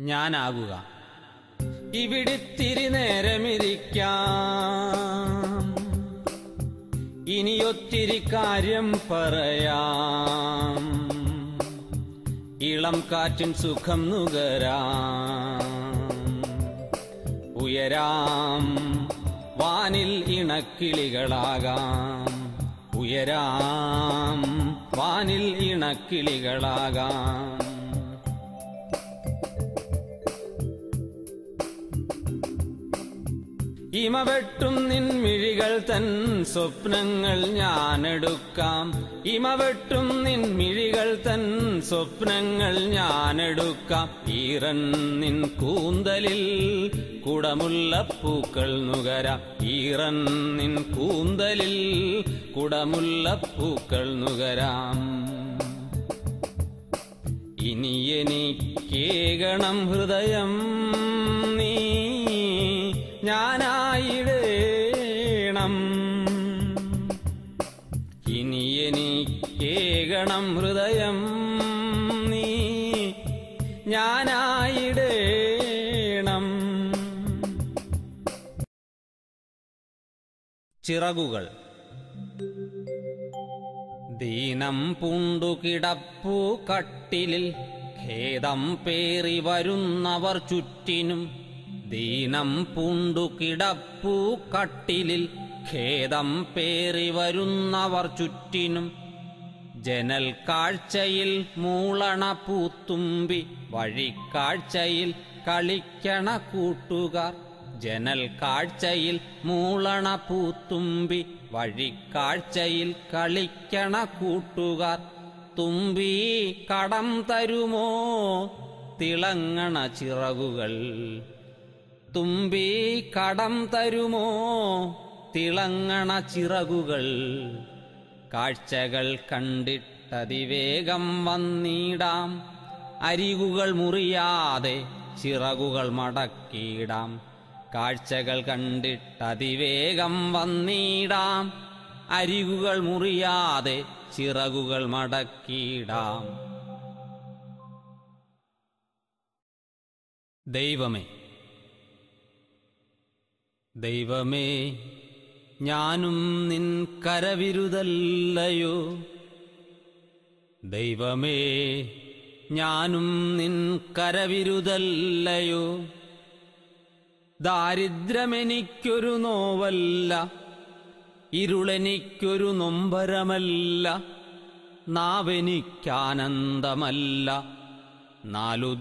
ഞാനാകുക. ഇവിടിത്തിരി നേരമിരിക്കാം. ഇനിയൊത്തിരി കാര്യം പറയാം. ഇളം കാറ്റിൻ സുഖം നുകരാം. ഉയരാം. വാനിൽ ഇണക്കിളികളാകാം. ഉയരാം. വാനിൽ ഇണക്കിളികളാകാം. ഇമവെട്ടും നിൻമിഴികൾ തൻ സ്വപ്നങ്ങൾ ഞാനെടുക്കാം. ഇമവെട്ടും നിൻമിഴികൾ തൻ സ്വപ്നങ്ങൾ ഞാനെടുക്കാം. ഈറൻ നിൻ കൂന്തലിൽ കുടമുള്ള പൂക്കൾ നുകരാം. ഈറൻ നിൻ കൂന്തലിൽ കുടമുള്ള പൂക്കൾ നുകരാം. ഇനി എനിക്കേകണം ഹൃദയം എനിക്കേകണം ഹൃദയം നീ ഞാനായിടേണം. ചിറകുകൾ. ദീനം പൂണ്ടുകിടപ്പൂ കട്ടിലിൽ ഖേദം പേറി വരുന്നവർ ചുറ്റിനും ദീനം പൂണ്ടുകിടപ്പൂ കട്ടിലിൽ ഖേദം പേറി വരുന്നവർ ചുറ്റിനും ജനൽ കാഴ്ചയിൽ മൂളണ പൂത്തുമ്പി വഴിക്കാഴ്ചയിൽ കളിക്കണ കൂട്ടുകാർ. ജനൽ കാഴ്ചയിൽ മൂളണ പൂത്തുമ്പി വഴിക്കാഴ്ചയിൽ കളിക്കണ കൂട്ടുകാർ. തുമ്പി കടം തരുമോ? തിളങ്ങണ ചിറകുകൾ. തുമ്പി കടം തരുമോ? തിളങ്ങണ ചിറകുകൾ. കാഴ്ചകൾ കണ്ടിട്ടതിവേഗം വന്നിടാം. അരികുകൾ മുറിയാതെ ചിറകുകൾ മടക്കിയിടാം. കാഴ്ചകൾ കണ്ടിട്ടതിവേഗം വന്നിടാം. അരികുകൾ മുറിയാതെ ചിറകുകൾ മടക്കിയിടാം. ദൈവമേ ദൈവമേ ഞാനും നിൻ കരവിരുതല്ലയോ? ദൈവമേ ഞാനും നിൻ കരവിരുതല്ലയോ? ദാരിദ്ര്യമെനിക്കൊരു നോവല്ല ഇരുളെനിക്കൊരു നൊമ്പരമല്ല നാവെനിക്കാനന്ദമല്ല നാലു